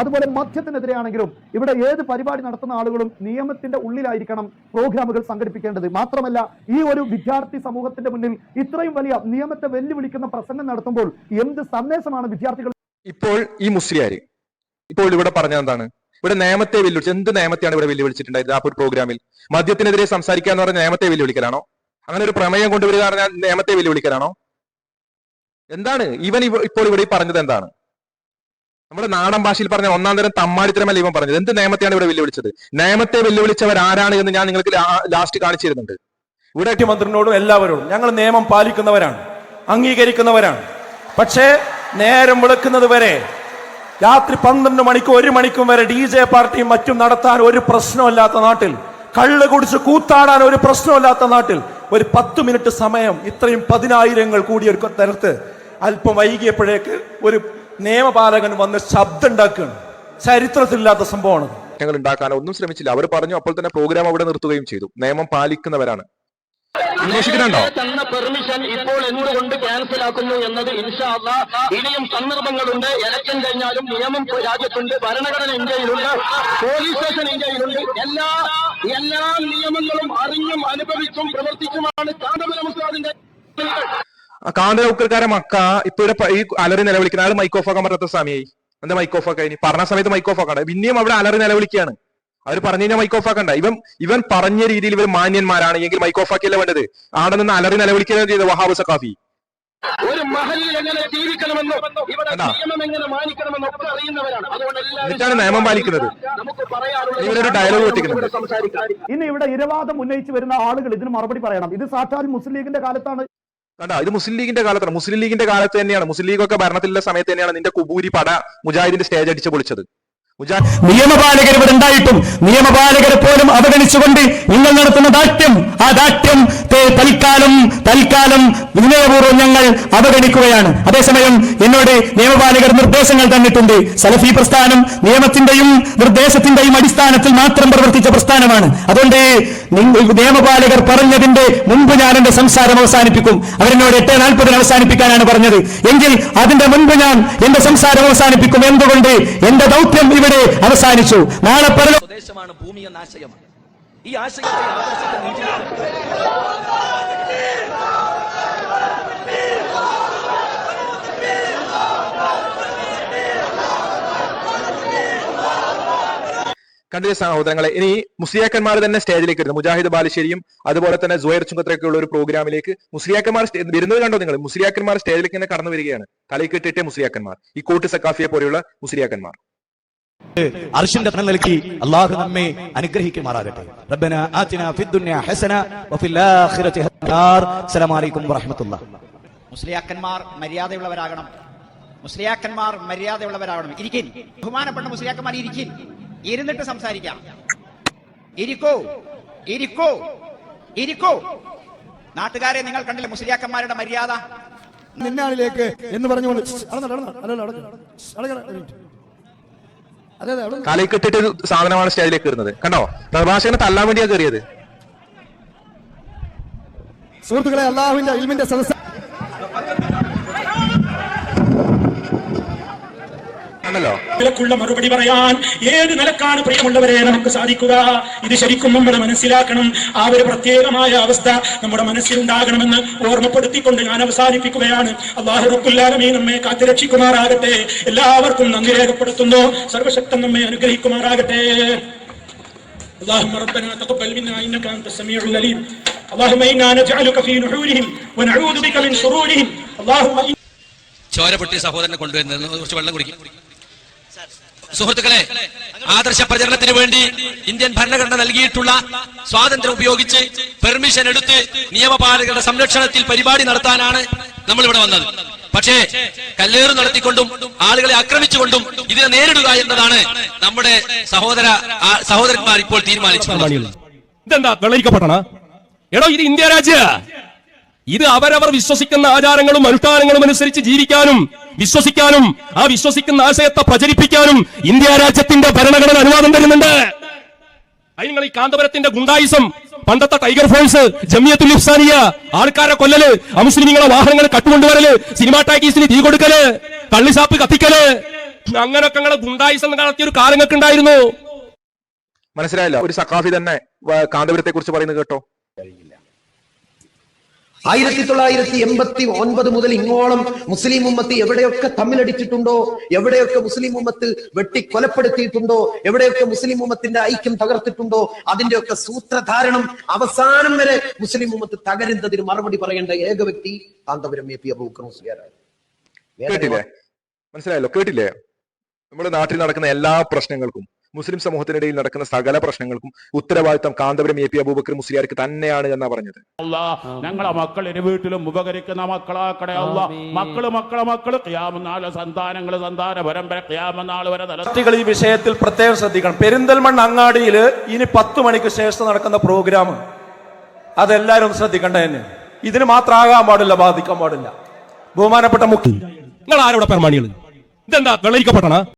അതുപോലെ മദ്യത്തിനെതിരെയാണെങ്കിലും ഇവിടെ ഏത് പരിപാടി നടത്തുന്ന ആളുകളും നിയമത്തിന്റെ ഉള്ളിലായിരിക്കണം പ്രോഗ്രാമുകൾ സംഘടിപ്പിക്കേണ്ടത്. മാത്രമല്ല ഈ ഒരു വിദ്യാർത്ഥി സമൂഹത്തിന്റെ മുന്നിൽ ഇത്രയും വലിയ നിയമത്തെ വെല്ലുവിളിക്കുന്ന പ്രസംഗം നടത്തുമ്പോൾ എന്ത് സന്ദേശമാണ് വിദ്യാർത്ഥികൾ ഇപ്പോൾ ഈ മുസ്ലിയാര് ഇപ്പോൾ ഇവിടെ പറഞ്ഞ എന്താണ്? ഇവിടെ നിയമത്തെ വെല്ലുവിളിച്ച് എന്ത് നിയമത്തെയാണ് ഇവിടെ വെല്ലുവിളിച്ചിട്ടുണ്ടായത് ആ ഒരു പ്രോഗ്രാമിൽ? മദ്യത്തിനെതിരെ സംസാരിക്കുക എന്ന് പറഞ്ഞ നിയമത്തെ വെല്ലുവിളിക്കലാണോ? അങ്ങനെ ഒരു പ്രമേയം കൊണ്ടുവരിക നിയമത്തെ വെല്ലുവിളിക്കലാണോ? എന്താണ്? ഇവൻ ഇപ്പോൾ ഇവിടെ പറഞ്ഞത് എന്താണ്? നമ്മുടെ നാടൻ ഭാഷയിൽ പറഞ്ഞ ഒന്നാം തരം തമ്മാടിത്തരമല്ല ഇവൻ പറഞ്ഞത്. എന്ത് നിയമത്തെയാണ് ഇവിടെ വെല്ലുവിളിച്ചത്? നിയമത്തെ വെല്ലുവിളിച്ചവർ ആരാണ് എന്ന് ഞാൻ നിങ്ങൾക്ക് ലാസ്റ്റ് കാണിച്ചു തരുന്നുണ്ട് ഇവിടെ മുഖ്യമന്ത്രിനോടും എല്ലാവരോടും ഞങ്ങൾ നിയമം പാലിക്കുന്നവരാണ് അംഗീകരിക്കുന്നവരാണ്. പക്ഷേ നേരം വിളക്കുന്നത് വരെ രാത്രി പന്ത്രണ്ട് മണിക്കും ഒരു മണിക്കും വരെ ഡി ജെ പാർട്ടിയും മറ്റും നടത്താൻ ഒരു പ്രശ്നമില്ലാത്ത നാട്ടിൽ കള്ള് കുടിച്ച് കൂത്താടാൻ ഒരു പ്രശ്നമില്ലാത്ത നാട്ടിൽ ഒരു പത്ത് മിനിറ്റ് സമയം ഇത്രയും പതിനായിരങ്ങൾ കൂടിയ തരത്ത് അല്പം വൈകിയപ്പോഴേക്ക് ഒരു നിയമപാലകൻ വന്ന് ശബ്ദം ഉണ്ടാക്കുകയാണ് ചരിത്രത്തിലില്ലാത്ത സംഭവമാണ്. ഞങ്ങൾ ഉണ്ടാക്കാൻ ഒന്നും ശ്രമിച്ചില്ല. അവർ പറഞ്ഞു അപ്പോൾ തന്നെ പ്രോഗ്രാം അവിടെ നിർത്തുകയും ചെയ്തു. നിയമം പാലിക്കുന്നവരാണ്. അന്വേഷിക്കുന്നുണ്ടോ? തന്ന പെർമിഷൻ ഇപ്പോൾ എന്തുകൊണ്ട് ക്യാൻസൽ ആക്കുന്നു എന്നത് ഇൻഷാ അള്ളാ ഇനിയും സന്ദർഭങ്ങളുണ്ട്. ഇലക്ഷൻ കഴിഞ്ഞാലും നിയമം രാജ്യത്തുണ്ട്. ഭരണഘടന ഇന്ത്യയിലുണ്ട്. പോലീസ് സ്റ്റേഷൻ ഇന്ത്യയിലുണ്ട്. എല്ലാ എല്ലാ നിയമങ്ങളും അറിഞ്ഞും അനുഭവിച്ചും പ്രവർത്തിച്ചുമാണ് കാന്തപുരം ഉസ്താദിന്റെ ആ കാന്തര മക്ക ഇപ്പൊ ഇവിടെ ഈ അലറി നിലവിളിക്കുന്ന ആൾ മൈക്ക് ഓഫ് ആക്കാൻ പറ്റാത്ത സമയമായി എന്താ മൈക്ക് ഓഫ് ആക്കാൻ? പറഞ്ഞ സമയത്ത് മൈക്ക് ഓഫ് ആക്കണ്ട. പിന്നെയും അവിടെ അലറി നിലവിളിക്കുകയാണ്. അവർ പറഞ്ഞു കഴിഞ്ഞാൽ മൈക്ക് ഓഫ് ആക്കണ്ട. ഇവൻ ഇവൻ പറഞ്ഞ രീതിയിൽ ഇവർ മാന്യന്മാരാണ് എങ്കിൽ മൈക്ക് ഓഫ് ആക്കിയല്ല വേണ്ടത്? ആടെ നിന്ന് അലറി നിലവിളിക്കുകയാണ് ചെയ്തത് വഹാബ് സഖാഫി. ഒരു മഹലിൽ എങ്ങനെ ജീവിക്കണമെന്നും ഇവിടെ നിയമം എങ്ങനെ മാനിക്കണമെന്നും ഒക്കെ അറിയുന്നവരാണ്. അതുകൊണ്ട് നിയമം പാലിക്കുന്നത്. ഇവരൊരു ഡയലോഗ് ഇന്ന് ഇവിടെ ഇരവാദം ഉന്നയിച്ചു വരുന്ന ആളുകൾ ഇതിന് മറുപടി പറയണം. ഇത് സാക്ഷാൽ മുസ്ലിം ലീഗിന്റെ കാലത്താണ്. കണ്ട? ഇത് മുസ്ലിം ലീഗിന്റെ കാലത്താണ്. മുസ്ലിം ലീഗിന്റെ കാലത്ത് തന്നെയാണ്. മുസ്ലിം ലീഗൊക്കെ ഭരണത്തിലുള്ള സമയത്ത് തന്നെയാണ് നിന്റെ കുബൂരി പട മുജാഹിദിന്റെ സ്റ്റേജ് അടിച്ച് പൊളിച്ചത്. നിയമപാലകർ ഇവിടെ ഉണ്ടായിട്ടും നിയമപാലകരെ പോലും അവഗണിച്ചുകൊണ്ട് നിങ്ങൾ നടത്തുന്ന ദാഷ്ട്യം ആ ദാഷ്ട്യം തൽക്കാലം തൽക്കാലം വിനയപൂർവം ഞങ്ങൾ അവഗണിക്കുകയാണ്. അതേസമയം എന്നോട് നിയമപാലകർ നിർദ്ദേശങ്ങൾ തന്നിട്ടുണ്ട്. സലഫി പ്രസ്ഥാനം നിയമത്തിന്റെയും നിർദ്ദേശത്തിന്റെയും അടിസ്ഥാനത്തിൽ മാത്രം പ്രവർത്തിച്ച പ്രസ്ഥാനമാണ്. അതുകൊണ്ട് നിയമപാലകർ പറഞ്ഞതിന്റെ മുമ്പ് ഞാൻ എന്റെ സംസാരം അവസാനിപ്പിക്കും. അവരെന്നോട് എട്ട് നാൽപ്പതിന് അവസാനിപ്പിക്കാനാണ് പറഞ്ഞത്. എങ്കിൽ അതിന്റെ മുൻപ് ഞാൻ എന്റെ സംസാരം അവസാനിപ്പിക്കും. എന്തുകൊണ്ട്? എന്റെ ദൗത്യം ഇവിടെ അവസാനിച്ചു. നാളെ പറഞ്ഞു സ്വദേശമാണ് ഭൂമി ഈ ആശയത്തെ ആദർശത്തെ കണ്ടില്ല സഹോദരങ്ങളെ ഇനി മുസ്ലിയാക്കന്മാർ തന്നെ സ്റ്റേജിലേക്ക് വരുന്നു. മുജാഹിദ് ബാലുശ്ശേരിയും അതുപോലെ തന്നെ ജുവൈർ ചുങ്കത്രയൊക്കെ ഉള്ള ഒരു പ്രോഗ്രാമിലേക്ക് മുസ്ലിയാക്കന്മാർ വരുന്നത് കണ്ടോ നിങ്ങൾ? മുസ്ലിയാക്കന്മാർ സ്റ്റേജിലേക്ക് തന്നെ കടന്നു വരികയാണ്. തലയിൽ കെട്ടിട്ടേ മുസ്ലിയാക്കന്മാർ. ഈ കോട്ട് സക്കാഫിയെ പോലെയുള്ള മുസ്ലിയാക്കന്മാർ. അർഷിന്റെ തണൽ നൽകി അള്ളാഹു നമ്മെ അനുഗ്രഹിക്കുമാറാകട്ടെ റബ്ബന ആതിന ഫിദ്ദുനിയ ഹസന വഫിൽ ആഖിറതി ഹസന അസ്സലാമു അലൈക്കും വറഹ്മത്തുള്ളാ മുസ്ലിയാക്കന്മാർ മര്യാദയുള്ളവരാകണം മുസ്ലിയാക്കന്മാർ മര്യാദയുള്ളവരാകണം ഇരിക്കിൻ ബഹുമാനപ്പെട്ട മുസ്ലിയാക്കന്മാർ ഇരിക്കിൻ ഇരുന്നിട്ട് സംസാരിക്കാം ഇരിക്കോ ഇരിക്കോ ഇരിക്കോ നാട്ടുകാരെ നിങ്ങൾ കണ്ടില്ല മുസ്ലിയാക്കന്മാരുടെ മര്യാദ നിന്നാളിലേക്ക് എന്ന് പറഞ്ഞുകൊണ്ട് തലയിൽ കെട്ടിട്ട് ഒരു സാധനമാണ് സ്റ്റേജിലേക്ക് വരുന്നത്. കണ്ടോ? പ്രഭാഷകനെ തല്ലാൻ വേണ്ടിയാ കയറിയത്. സുഹൃത്തുക്കളെ അള്ളാഹുവിന്റെ ഇൽമിന്റെ സദസ്സ് ആണല്ലോ വിലക്കുള്ള മറുപടി പറയാൻ ഏത് നിലക്കാണ് പ്രിയമുള്ളവരെ നമുക്ക് സാധിക്കുക ഇത് ശരിക്കും നമ്മൾ മനസ്സിലാക്കണം ആ ഒരു പ്രത്യേകമായ അവസ്ഥ നമ്മുടെ മനസ്സിലുണ്ടാകണമെന്ന് ഓർമ്മപ്പെടുത്തിക്കൊണ്ട് ഞാൻ അവസാനിപ്പിക്കുകയാണ് അള്ളാഹു റബ്ബുല്ലാലമീ നമ്മെ കാത്തുരക്ഷിക്കുമാറാകട്ടെ എല്ലാവർക്കും നന്ദി രേഖപ്പെടുത്തുന്നു സർവശക്തൻ നമ്മെ അനുഗ്രഹിക്കുമാറാകട്ടെ اللهم ربنا تقبل منا انك انت السميع العليم اللهم انا نجعلك في نحورهم ونعوذ بك من شرورهم اللهم إنا ചോര പൊട്ടിയ സഹോദരനെ കൊണ്ടുവരുന്നത് കുറച്ച് വെള്ളം കുടിക്കും സുഹൃത്തുക്കളെ ആദർശ പ്രചരണത്തിന് വേണ്ടി ഇന്ത്യൻ ഭരണഘടന നൽകിയിട്ടുള്ള സ്വാതന്ത്ര്യം ഉപയോഗിച്ച് പെർമിഷൻ എടുത്ത് നിയമപാലകരുടെ സംരക്ഷണത്തിൽ പരിപാടി നടത്താനാണ് നമ്മൾ ഇവിടെ വന്നത്. പക്ഷേ കല്ലേറ് നടത്തിക്കൊണ്ടും ആളുകളെ ആക്രമിച്ചുകൊണ്ടും ഇതിനെ നേരിടുക എന്നതാണ് നമ്മുടെ സഹോദര സഹോദരന്മാർ ഇപ്പോൾ തീരുമാനിച്ചത് ഇതെന്താ? എടോ ഇത് ഇന്ത്യ രാജ്യ. ഇത് അവരവർ വിശ്വസിക്കുന്ന ആചാരങ്ങളും അനുഷ്ഠാനങ്ങളും അനുസരിച്ച് ജീവിക്കാനും വിശ്വസിക്കാനും ആ വിശ്വസിക്കുന്ന ആശയത്തെ പ്രചരിപ്പിക്കാനും ഇന്ത്യ രാജ്യത്തിന്റെ ഭരണഘടന അനുവാദം തരുന്നുണ്ട്. അതിന് നിങ്ങൾ ഈ കാന്തപുരത്തിന്റെ ഗുണ്ടായിസം പണ്ടത്തെ ടൈഗർ ഫോഴ്സ് ജമിയത്തുൽ ഇഫ്സാനിയ ആൾക്കാരെ കൊല്ലല് അമുസ്ലിങ്ങളെ വാഹനങ്ങൾ കട്ടുകൊണ്ടുവരൽ സിനിമാ ടാക്കീസിന് തീ കൊടുക്കൽ കള്ളിസാപ്പ് കത്തിക്കൽ അങ്ങനൊക്കെ നിങ്ങളെ ഗുണ്ടായിസം നടത്തിയ ഒരു കാലങ്ങൾക്ക് ഉണ്ടായിരുന്നു മനസ്സിലായില്ല. ഒരു സഖാഫി തന്നെ കാന്തപുരത്തെ കുറിച്ച് പറയുന്നത് കേട്ടോ? ആയിരത്തി തൊള്ളായിരത്തി എൺപത്തി ഒൻപത് മുതൽ ഇങ്ങോളം മുസ്ലിം ഉമ്മത്ത് എവിടെയൊക്കെ തമ്മിലടിച്ചിട്ടുണ്ടോ എവിടെയൊക്കെ മുസ്ലിം ഉമ്മത്ത് വെട്ടി കൊലപ്പെടുത്തിയിട്ടുണ്ടോ എവിടെയൊക്കെ മുസ്ലിം ഉമ്മത്തിന്റെ ഐക്യം തകർത്തിട്ടുണ്ടോ അതിന്റെയൊക്കെ സൂത്രധാരണം അവസാനം വരെ മുസ്ലിം ഉമ്മത്ത് തകരുന്നതിന് മറുപടി പറയേണ്ട ഏക വ്യക്തി കാന്തപുരം എ പി അബൂക്കർ മുസ്ലിയാരാണ് കേട്ടില്ലേ? മനസ്സിലായല്ലോ? കേട്ടില്ലേ? നമ്മുടെ നാട്ടിൽ നടക്കുന്ന എല്ലാ പ്രശ്നങ്ങൾക്കും മുസ്ലിം സമൂഹത്തിനിടയിൽ നടക്കുന്ന സകല പ്രശ്നങ്ങൾക്കും ഉത്തരവാദിത്തം കാന്തപുരം എ പി അബൂബക്കർ മുസ്ലിയാർക്ക് തന്നെയാണ് എന്നാ പറഞ്ഞത്. ഞങ്ങളെ മക്കൾ ഇരു വീട്ടിലും ഉപകരിക്കുന്ന മക്കളാക്കടേ അല്ല മക്കൾ മക്കളെ മക്കൾ. ക്യാമനാൾ സന്താനങ്ങൾ സന്താന പരമ്പര ക്യാമനാൾ വരെ നില ഈ വിഷയത്തിൽ പ്രത്യേകം ശ്രദ്ധിക്കണം. പെരിന്തൽമണ്ണ അങ്ങാടിയിൽ ഇനി പത്ത് മണിക്ക് ശേഷം നടക്കുന്ന പ്രോഗ്രാം. അതെല്ലാവരും ശ്രദ്ധിക്കേണ്ട തന്നെ ഇതിന് മാത്രമാകാൻ പാടില്ല ബാധിക്കാൻ പാടില്ല. ബഹുമാനപ്പെട്ട മുഖ്യ നിങ്ങൾ ആരോടെ പെർമാണികൾ ഇതെന്താ വെള്ളരിക്കപ്പെട്ടണ